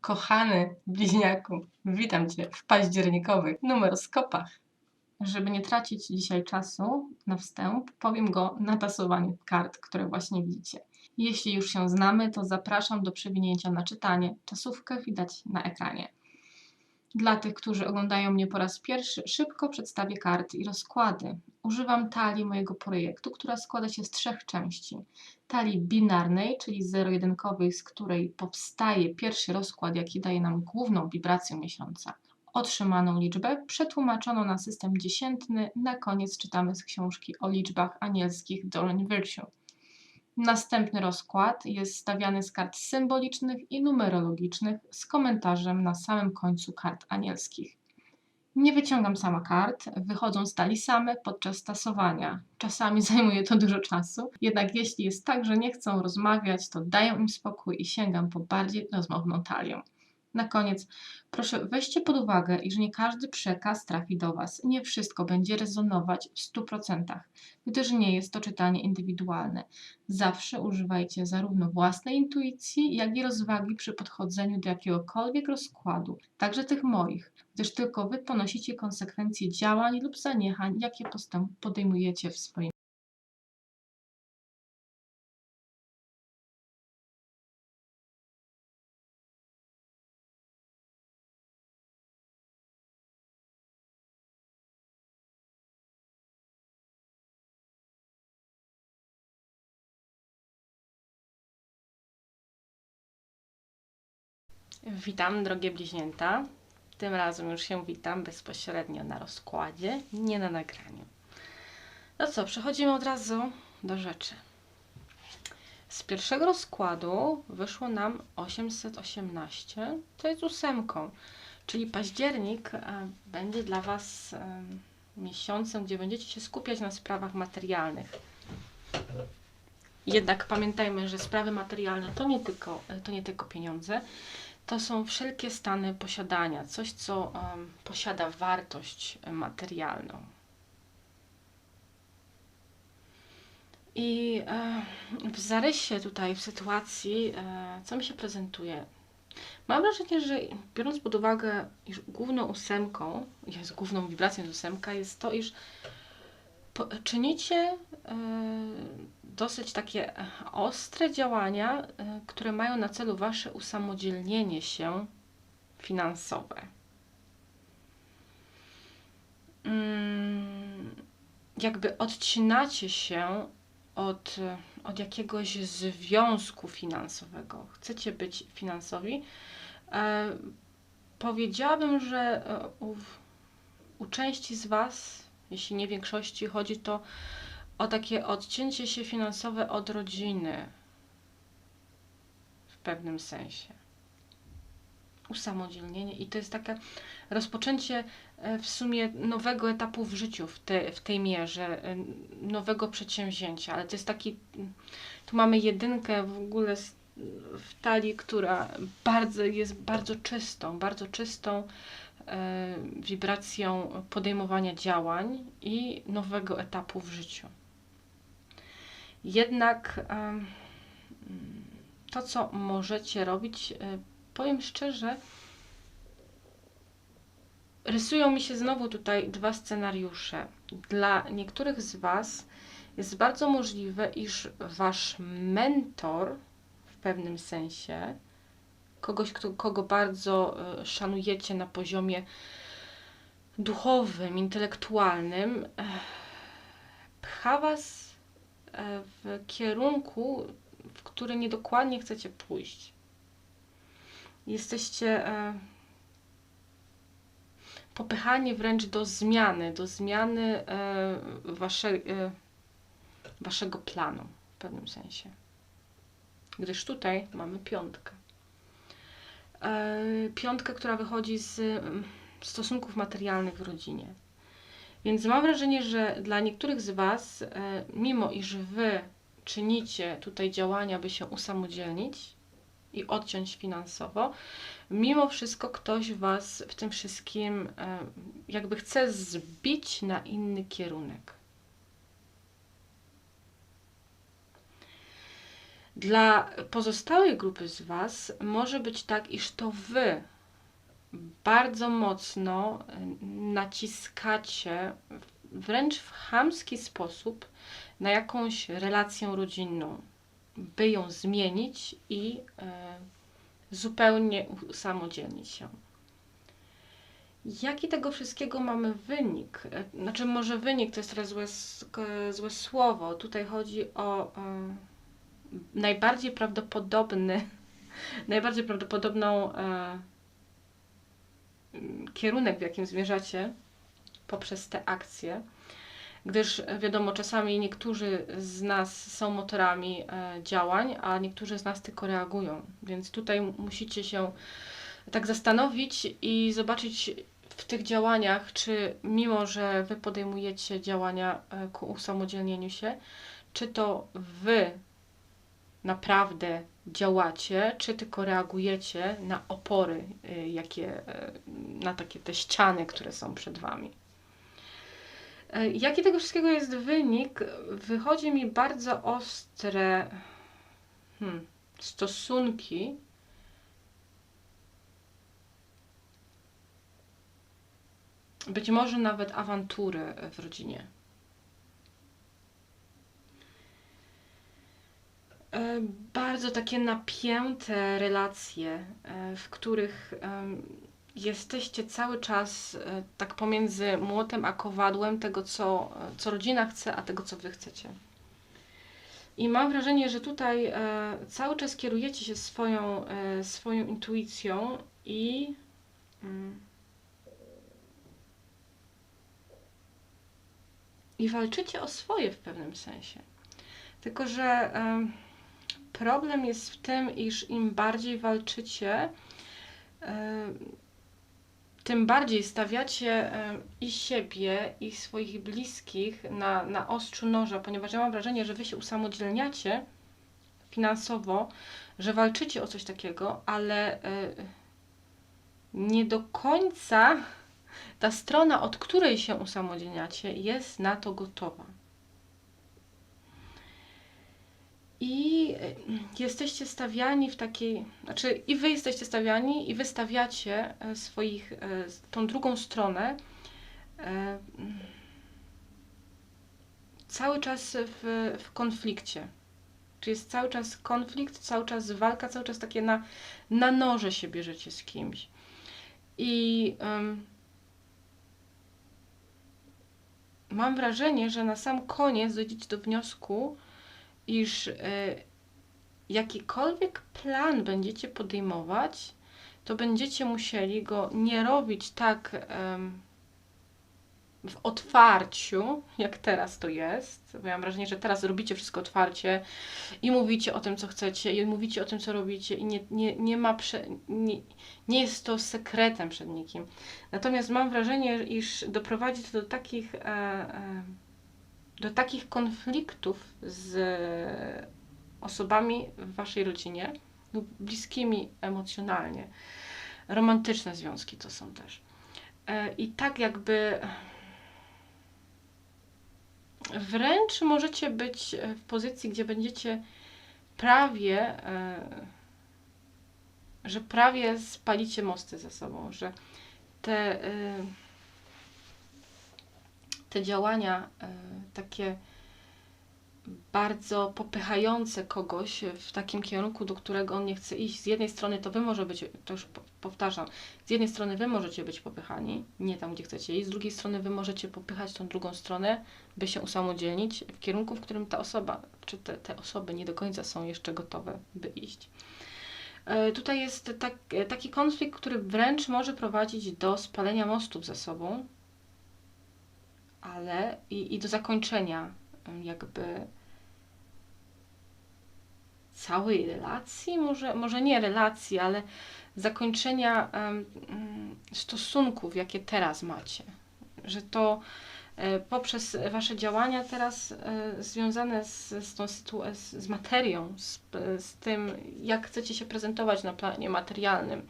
Kochany bliźniaku, witam Cię w październikowych numeroskopach. Żeby nie tracić dzisiaj czasu na wstęp, powiem go na tasowaniu kart, które właśnie widzicie. Jeśli już się znamy, to zapraszam do przewinięcia na czytanie. Czasówkę widać na ekranie. Dla tych, którzy oglądają mnie po raz pierwszy, szybko przedstawię karty i rozkłady. Używam talii mojego projektu, która składa się z trzech części. Talii binarnej, czyli zero-jedynkowej, z której powstaje pierwszy rozkład, jaki daje nam główną wibrację miesiąca. Otrzymaną liczbę przetłumaczono na system dziesiętny. Na koniec czytamy z książki o liczbach anielskich Doreen Virtue. Następny rozkład jest stawiany z kart symbolicznych i numerologicznych z komentarzem na samym końcu kart anielskich. Nie wyciągam sama kart, wychodzą z talii same podczas tasowania. Czasami zajmuje to dużo czasu, jednak jeśli jest tak, że nie chcą rozmawiać, to daję im spokój i sięgam po bardziej rozmowną talię. Na koniec, proszę weźcie pod uwagę, iż nie każdy przekaz trafi do Was. Nie wszystko będzie rezonować w 100%, gdyż nie jest to czytanie indywidualne. Zawsze używajcie zarówno własnej intuicji, jak i rozwagi przy podchodzeniu do jakiegokolwiek rozkładu, także tych moich, gdyż tylko Wy ponosicie konsekwencje działań lub zaniechań, jakie podejmujecie w swoim Witam, drogie bliźnięta. Tym razem już się witam bezpośrednio na rozkładzie, nie na nagraniu. No co, przechodzimy od razu do rzeczy. Z pierwszego rozkładu wyszło nam 818, to jest ósemką, czyli październik e, będzie dla Was e, miesiącem, gdzie będziecie się skupiać na sprawach materialnych. Jednak pamiętajmy, że sprawy materialne to nie tylko, to nie tylko pieniądze, to są wszelkie stany posiadania, coś, co um, posiada wartość materialną. I e, w zarysie tutaj, w sytuacji, e, co mi się prezentuje? Mam wrażenie, że biorąc pod uwagę, iż główną ósemką, jest główną wibracją z ósemka, jest to, iż czynicie e, dosyć takie e, ostre działania, e, które mają na celu Wasze usamodzielnienie się finansowe. Mm, jakby odcinacie się od, od jakiegoś związku finansowego. Chcecie być finansowi. E, powiedziałabym, że u, u części z Was, jeśli nie większości, chodzi to o takie odcięcie się finansowe od rodziny w pewnym sensie. Usamodzielnienie i to jest takie rozpoczęcie e, w sumie nowego etapu w życiu w, te, w tej mierze, e, nowego przedsięwzięcia, ale to jest taki, tu mamy jedynkę w ogóle w talii, która bardzo jest bardzo czystą, bardzo czystą e, wibracją podejmowania działań i nowego etapu w życiu. Jednak to, co możecie robić, e, powiem szczerze, rysują mi się znowu tutaj dwa scenariusze. Dla niektórych z Was jest bardzo możliwe, iż Wasz mentor w pewnym sensie, kogoś, kto, kogo bardzo e, szanujecie na poziomie duchowym, intelektualnym, e, pcha Was w kierunku, w który niedokładnie chcecie pójść. Jesteście e, popychani wręcz do zmiany, do zmiany e, wasze, waszego planu w pewnym sensie. Gdyż tutaj mamy piątkę. Piątkę, która wychodzi z stosunków materialnych w rodzinie. Więc mam wrażenie, że dla niektórych z Was, e, mimo iż Wy czynicie tutaj działania, by się usamodzielnić i odciąć finansowo, mimo wszystko ktoś Was w tym wszystkim e, jakby chce zbić na inny kierunek. Dla pozostałej grupy z Was może być tak, iż to Wy bardzo mocno y, naciskacie wręcz w chamski sposób na jakąś relację rodzinną, by ją zmienić i e, zupełnie usamodzielnić się. Jaki tego wszystkiego mamy wynik? E, Znaczy, może wynik to jest trochę złe, złe słowo. Tutaj chodzi o najbardziej prawdopodobny, najbardziej prawdopodobną kierunek, w jakim zmierzacie poprzez te akcje. Gdyż wiadomo, czasami niektórzy z nas są motorami e, działań, a niektórzy z nas tylko reagują. Więc tutaj musicie się tak zastanowić i zobaczyć w tych działaniach, czy mimo, że wy podejmujecie działania e, ku usamodzielnieniu się, czy to wy naprawdę działacie, czy tylko reagujecie na opory, y, jakie, e, na takie te ściany, które są przed wami. E, Jaki tego wszystkiego jest wynik? Wychodzi mi bardzo ostre hmm, stosunki być może nawet awantury w rodzinie. Bardzo takie napięte relacje, e, w których jesteście cały czas e, tak pomiędzy młotem a kowadłem tego, co, co rodzina chce, a tego, co wy chcecie. I mam wrażenie, że tutaj e, cały czas kierujecie się swoją, e, swoją intuicją i. Mm, i walczycie o swoje w pewnym sensie. Tylko, że problem jest w tym, iż im bardziej walczycie, em, tym bardziej stawiacie em, i siebie, i swoich bliskich na, na ostrzu noża, ponieważ ja mam wrażenie, że wy się usamodzielniacie finansowo, że walczycie o coś takiego, ale e, nie do końca ta strona, od której się usamodzielniacie, jest na to gotowa. I y, jesteście stawiani w takiej, znaczy i wy jesteście stawiani i wy stawiacie e, swoich, e, tą drugą stronę e, cały czas w, w konflikcie. Czy jest cały czas konflikt, cały czas walka, cały czas takie na, na noże się bierzecie z kimś. I em, mam wrażenie, że na sam koniec dojdziecie do wniosku, iż e, jakikolwiek plan będziecie podejmować, to będziecie musieli go nie robić tak w otwarciu, jak teraz to jest. Bo ja mam wrażenie, że teraz robicie wszystko otwarcie i mówicie o tym, co chcecie, i mówicie o tym, co robicie, i nie, nie, nie ma prze, nie, nie jest to sekretem przed nikim. Natomiast mam wrażenie, iż doprowadzi to do takich, e, do takich konfliktów z osobami w waszej rodzinie lub bliskimi emocjonalnie. Romantyczne związki to są też. E, I tak jakby wręcz możecie być w pozycji, gdzie będziecie prawie, e, że prawie spalicie mosty ze sobą, że te, e, te działania e, takie bardzo popychające kogoś w takim kierunku, do którego on nie chce iść. Z jednej strony to wy może być, to już po- powtarzam, z jednej strony wy możecie być popychani, nie tam, gdzie chcecie iść, z drugiej strony wy możecie popychać tą drugą stronę, by się usamodzielnić w kierunku, w którym ta osoba, czy te, te osoby nie do końca są jeszcze gotowe, by iść. E, Tutaj jest tak, e, taki konflikt, który wręcz może prowadzić do spalenia mostów ze sobą, ale i, i do zakończenia jakby całej relacji, może, może nie relacji, ale zakończenia mm, stosunków, jakie teraz macie. Że to e, poprzez Wasze działania teraz e, związane z, z tą sytuacją, z materią, z, z tym, jak chcecie się prezentować na planie materialnym,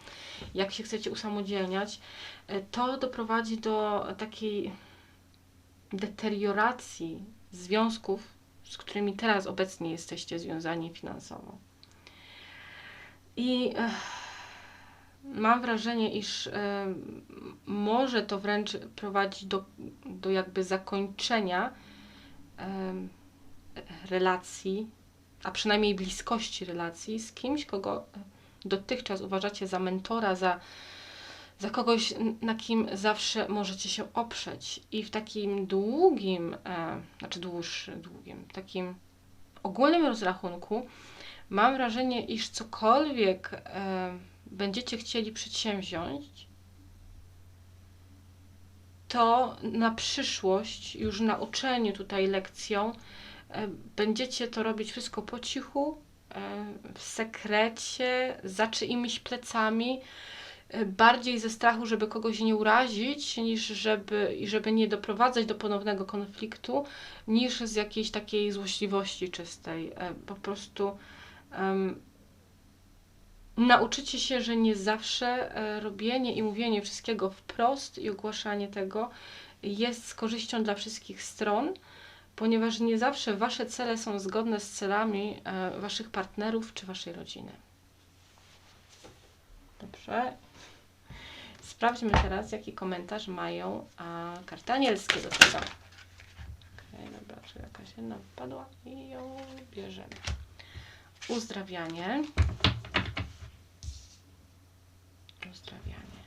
jak się chcecie usamodzielniać, e, to doprowadzi do takiej deterioracji związków z którymi teraz obecnie jesteście związani finansowo. I e, mam wrażenie, iż e, może to wręcz prowadzić do, do jakby zakończenia e, relacji, a przynajmniej bliskości relacji z kimś, kogo dotychczas uważacie za mentora, za, za kogoś, na kim zawsze możecie się oprzeć. I w takim długim, e, znaczy dłuższym, długim, takim ogólnym rozrachunku mam wrażenie, iż cokolwiek e, będziecie chcieli przedsięwziąć, to na przyszłość, już nauczeniu tutaj lekcją, e, będziecie to robić wszystko po cichu, e, w sekrecie, za czyimiś plecami, bardziej ze strachu, żeby kogoś nie urazić, niż żeby, i żeby nie doprowadzać do ponownego konfliktu, niż z jakiejś takiej złośliwości czystej. E, Po prostu em, nauczycie się, że nie zawsze e, robienie i mówienie wszystkiego wprost i ogłaszanie tego jest z korzyścią dla wszystkich stron, ponieważ nie zawsze wasze cele są zgodne z celami e, waszych partnerów czy waszej rodziny. Dobrze. Sprawdźmy teraz, jaki komentarz mają a, karty anielskie do tego. Okej, dobra, czy jakaś jedna wpadła i ją bierzemy. Uzdrawianie. Uzdrawianie.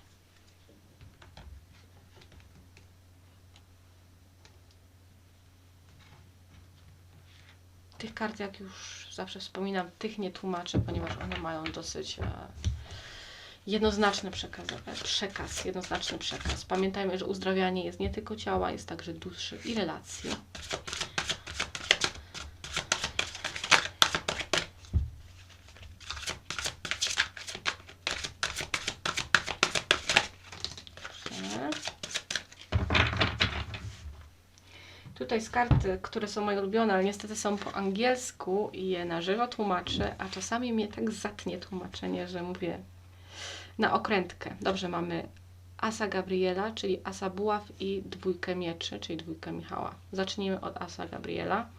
Tych kart, jak już zawsze wspominam, tych nie tłumaczę, ponieważ one mają dosyć e, jednoznaczny przekaz, przekaz, jednoznaczny przekaz. Pamiętajmy, że uzdrawianie jest nie tylko ciała, jest także duszy i relacji. Tutaj z karty, które są moje ulubione, ale niestety są po angielsku i je na żywo tłumaczę, a czasami mnie tak zatnie tłumaczenie, że mówię na okrętkę. Dobrze, mamy Asa Gabriela, czyli Asa Buław i dwójkę mieczy, czyli dwójkę Michała. Zacznijmy od Asa Gabriela.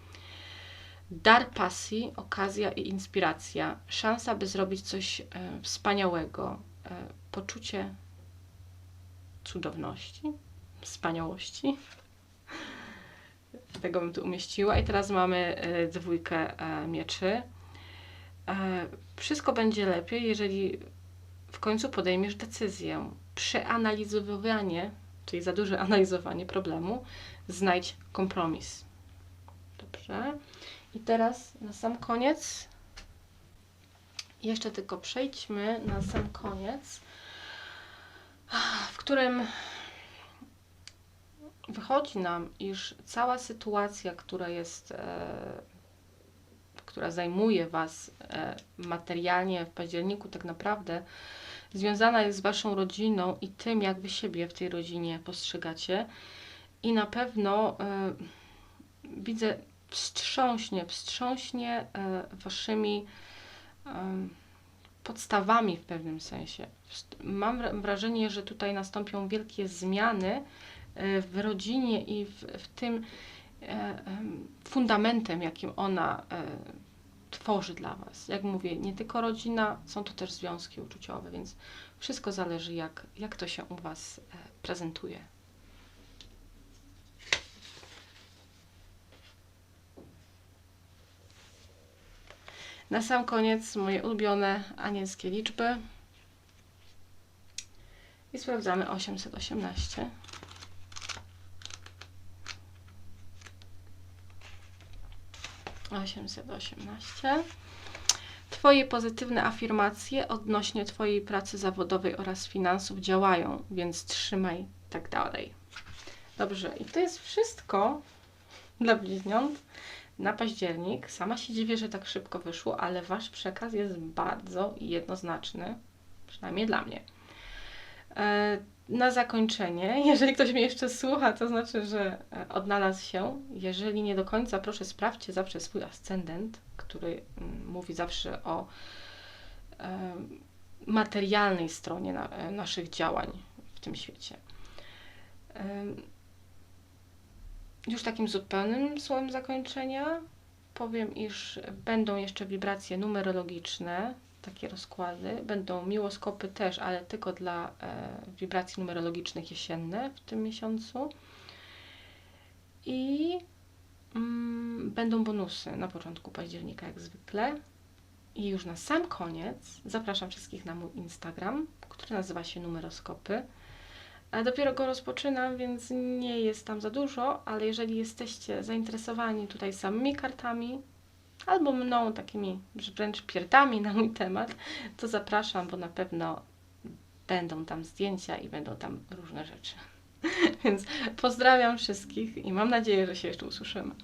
Dar pasji, okazja i inspiracja. Szansa, by zrobić coś e, wspaniałego. E, poczucie cudowności, wspaniałości. Tego bym tu umieściła. I teraz mamy e, dwójkę e, mieczy. E, Wszystko będzie lepiej, jeżeli w końcu podejmiesz decyzję. Przeanalizowanie, czyli za duże analizowanie problemu, znajdź kompromis. Dobrze. I teraz na sam koniec, jeszcze tylko przejdźmy na sam koniec, w którym wychodzi nam, iż cała sytuacja, która jest, e, która zajmuje Was e, materialnie w październiku, tak naprawdę związana jest z Waszą rodziną i tym, jak Wy siebie w tej rodzinie postrzegacie. I na pewno e, widzę, wstrząśnie, wstrząśnie e, Waszymi podstawami w pewnym sensie. Mam wra- wrażenie, że tutaj nastąpią wielkie zmiany w rodzinie i w, w tym em, fundamentem, jakim ona tworzy dla Was. Jak mówię, nie tylko rodzina, są to też związki uczuciowe, więc wszystko zależy, jak, jak to się u Was e, prezentuje. Na sam koniec moje ulubione anielskie liczby. I sprawdzamy 818. Osiemset osiemnaście. Twoje pozytywne afirmacje odnośnie Twojej pracy zawodowej oraz finansów działają, więc trzymaj tak dalej. Dobrze, i to jest wszystko dla bliźniąt na październik. Sama się dziwię, że tak szybko wyszło, ale Wasz przekaz jest bardzo jednoznaczny, przynajmniej dla mnie. Na zakończenie, jeżeli ktoś mnie jeszcze słucha, to znaczy, że e, odnalazł się. Jeżeli nie do końca, proszę sprawdźcie zawsze swój ascendent, który mm, mówi zawsze o e, materialnej stronie e, naszych działań w tym świecie. Już takim zupełnym słowem zakończenia powiem, iż będą jeszcze wibracje numerologiczne, takie rozkłady. Będą miłoskopy też, ale tylko dla e, wibracji numerologicznych jesienne w tym miesiącu. I mm, będą bonusy na początku października, jak zwykle. I już na sam koniec zapraszam wszystkich na mój Instagram, który nazywa się Numeroskopy. Dopiero go rozpoczynam, więc nie jest tam za dużo, ale jeżeli jesteście zainteresowani tutaj samymi kartami, albo mną, takimi wręcz pierdami na mój temat, to zapraszam, bo na pewno będą tam zdjęcia i będą tam różne rzeczy. Więc pozdrawiam wszystkich i mam nadzieję, że się jeszcze usłyszymy.